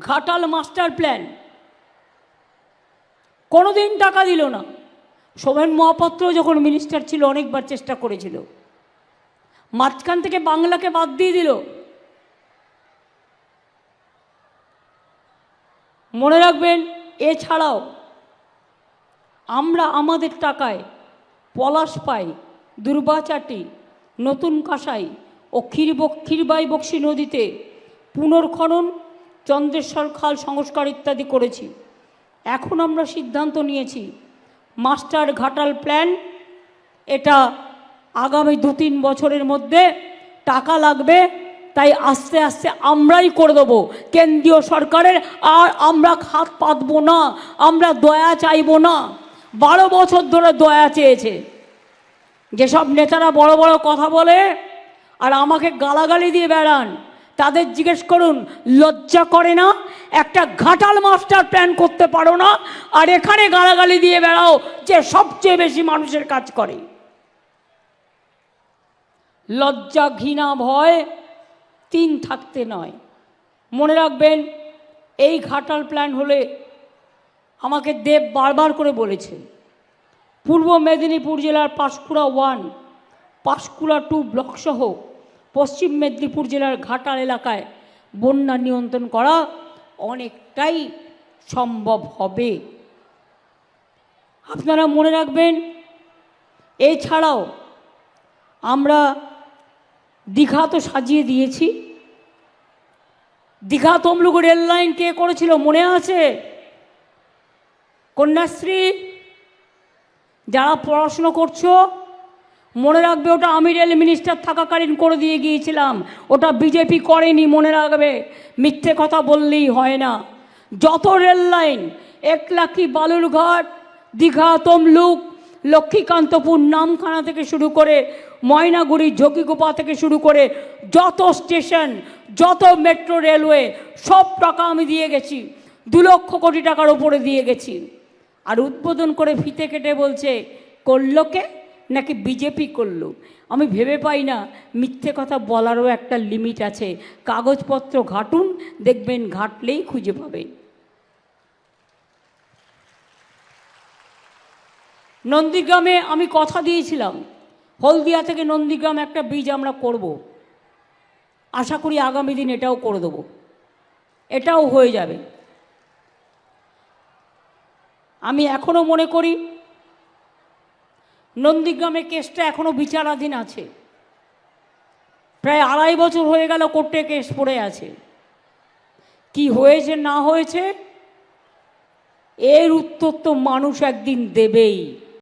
Ghatal master plan. কোনোদিন টাকা দিল না। সোমেন মহাপাত্র যখন মিনিস্টার ছিল, অনেকবার চেষ্টা করেছিল। মাঝখান থেকে বাংলাকে বাদ দিয়ে দিল। মনে রাখবেন, এছাড়াও আমরা আমাদের টাকায় পলাশ পাই দুর্বাচাটি নতুন কাঁসাই ও ক্ষীরবক ক্ষীরবাই বক্সি নদীতে পুনর্খনন চন্দ্রেশ্বর খাল সংস্কার ইত্যাদি করেছি। এখন আমরা সিদ্ধান্ত নিয়েছি, মাস্টার ঘাটাল প্ল্যান, এটা আগামী দু তিন বছরের মধ্যে টাকা লাগবে, তাই আস্তে আস্তে আমরাই করে দেবো। কেন্দ্রীয় সরকারের, আর আমরা হাত পাতবো না, আমরা দয়া চাইব না। বারো বছর ধরে দয়া চেয়েছে। যেসব নেতারা বড় বড় কথা বলে, আর আমাকে গালাগালি দিয়ে বেড়ান তাদের জিজ্ঞেস করুন, লজ্জা করে না? একটা ঘাটাল মাস্টার প্ল্যান করতে পারো না? আর এখানে গালাগালি দিয়ে বেড়াও যে সবচেয়ে বেশি মানুষের কাজ করে। লজ্জা ঘৃণা ভয় তিন থাকতে নয়। মনে রাখবেন, এই ঘাটাল প্ল্যান হলে আমাকে দেব বারবার করে বলেছে। পূর্ব মেদিনীপুর জেলার পাঁশকুড়া ওয়ান, পাঁশকুড়া টু ব্লকসহ পশ্চিম মেদিনীপুর জেলার ঘাটাল এলাকায় বন্যা নিয়ন্ত্রণ করা অনেকটাই সম্ভব হবে। আপনারা মনে রাখবেন, এছাড়াও আমরা দীঘা তো সাজিয়ে দিয়েছি। দীঘা তমলুক রেল লাইন কে করেছিল মনে আছে? কন্যাশ্রী, যারা পড়াশুনো করছ মনে রাখবে ওটা আমি রেল মিনিস্টার থাকাকালীন করে দিয়ে গিয়েছিলাম। ওটা বিজেপি করেনি, মনে রাখবে। মিথ্যে কথা বললেই হয় না। যত রেল লাইন একলাখি বালুরঘাট, দীঘা তমলুক, লক্ষ্মীকান্তপুর নামখানা থেকে শুরু করে ময়নাগুড়ি, ঝকিগোপা থেকে শুরু করে যত স্টেশন, যত মেট্রো রেলওয়ে, সব টাকা আমি দিয়ে গেছি। দু লক্ষ কোটি টাকার ওপরে দিয়ে গেছি। আর উদ্বোধন করে ফিতে কেটে বলছে, করল কে? নাকি বিজেপি করল? আমি ভেবে পাই না, মিথ্যে কথা বলারও একটা লিমিট আছে। কাগজপত্র ঘাটুন, দেখবেন ঘাটলেই খুঁজে পাবেন। নন্দীগ্রামে আমি কথা দিয়েছিলাম। হলদিয়া থেকে নন্দীগ্রাম একটা ব্রিজ আমরা করব। আশা করি আগামী দিন এটাও করে দেবো। এটাও হয়ে যাবে। আমি এখনও মনে করি নন্দীগ্রামে কেসটা এখনও বিচারাধীন আছে। প্রায় আড়াই বছর হয়ে গেল কোর্টে কেস পড়ে আছে। কি হয়েছে, না হয়েছে? এর উত্তর তো মানুষ একদিন দেবেই।